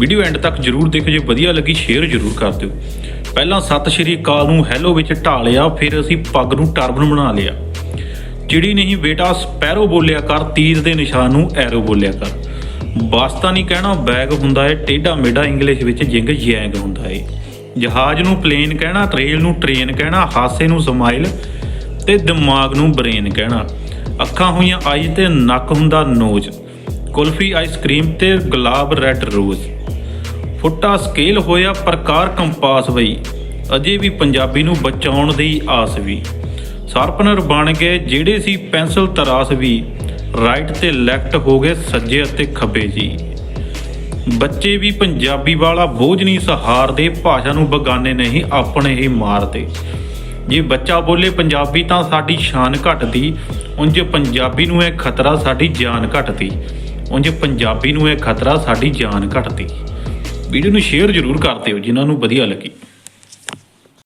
Video and ਤੱਕ ਜਰੂਰ ਦੇਖੋ ਜੇ ਵਧੀਆ ਲੱਗੀ ਸ਼ੇਅਰ ਜਰੂਰ ਕਰ ਦਿਓ। ਪਹਿਲਾਂ ਸਤਿ ਸ਼੍ਰੀ ਅਕਾਲ ਨੂੰ ਹੈਲੋ ਵਿੱਚ ਢਾਲਿਆ ਫਿਰ ਅਸੀਂ ਪੱਗ ਨੂੰ ਟਰਬਨ ਬਣਾ ਲਿਆ। ਚਿੜੀ ਨਹੀਂ ਬੇਟਾ ਸਪੈਰੋ ਬੋਲਿਆ ਕਰ, ਤੀਰ ਦੇ ਨਿਸ਼ਾਨ ਨੂੰ ਐਰੋ ਬੋਲਿਆ ਕਰ। ਵਾਸਤਾ ਨਹੀਂ ਕਹਿਣਾ ਬੈਗ ਹੁੰਦਾ ਏ, ਟੇਢਾ ਮੇਢਾ ਇੰਗਲਿਸ਼ ਵਿੱਚ ਜਿੰਗ ਜੈਂਗ ਹੁੰਦਾ ਏ। ਜਹਾਜ਼ ਨੂੰ ਪਲੇਨ ਕਹਿਣਾ ਰੇਲ ਨੂੰ ਟ੍ਰੇਨ ਕਹਿਣਾ, ਹਾਸੇ ਨੂੰ ਸਮਾਈਲ ਤੇ ਦਿਮਾਗ ਨੂੰ ਬ੍ਰੇਨ ਕਹਿਣਾ। ਅੱਖਾਂ ਹੋਈਆਂ ਆਈ ਤੇ ਨੱਕ ਹੁੰਦਾ ਨੋਜ਼ ਕੁਲਫੀ ਆਈਸਕ੍ਰੀਮ ਤੇ ਗੁਲਾਬ ਰੈੱਡ ਰੋਜ਼ ਫੁੱਟਾ ਸਕੇਲ ਹੋਇਆ ਪ੍ਰਕਾਰ ਕੰਪਾਸ ਬਈ ਅਜੇ ਵੀ ਪੰਜਾਬੀ ਨੂੰ ਬਚਾਉਣ ਦੀ ਆਸ ਵੀ। ਸ਼ਾਰਪਨਰ ਬਣ ਗਏ, ਜਿਹੜੇ ਸੀ ਪੈਨਸਲ ਤਰਾਸ ਵੀ। ਰਾਈਟ ਤੇ ਲੈਫਟ ਹੋ ਗਏ ਸੱਜੇ ਅਤੇ ਖੱਬੇ ਜੀ। ਬੱਚੇ ਵੀ ਪੰਜਾਬੀ ਵਾਲਾ ਬੋਝ ਨਹੀਂ ਸਹਾਰਦੇ, ਭਾਸ਼ਾ ਨੂੰ ਬਗਾਨੇ ਨਹੀਂ, ਆਪਣੇ ਹੀ ਮਾਰਦੇ। ਜੇ ਬੱਚਾ ਬੋਲੇ ਪੰਜਾਬੀ ਤਾਂ ਸਾਡੀ ਸ਼ਾਨ ਘਟਦੀ। ਉਂਝ ਪੰਜਾਬੀ ਨੂੰ ਇਹ ਖਤਰਾ ਸਾਡੀ ਜਾਨ ਘਟਦੀ। ਉਂਝ ਪੰਜਾਬੀ ਨੂੰ ਇਹ ਖਤਰਾ ਸਾਡੀ ਜਾਨ ਘਟਦੀ। ਵੀਡੀਓ ਨੂੰ ਸ਼ੇਅਰ ਜ਼ਰੂਰ ਕਰ ਦਿਓ ਜਿਨ੍ਹਾਂ ਨੂੰ ਵਧੀਆ ਲੱਗੀ।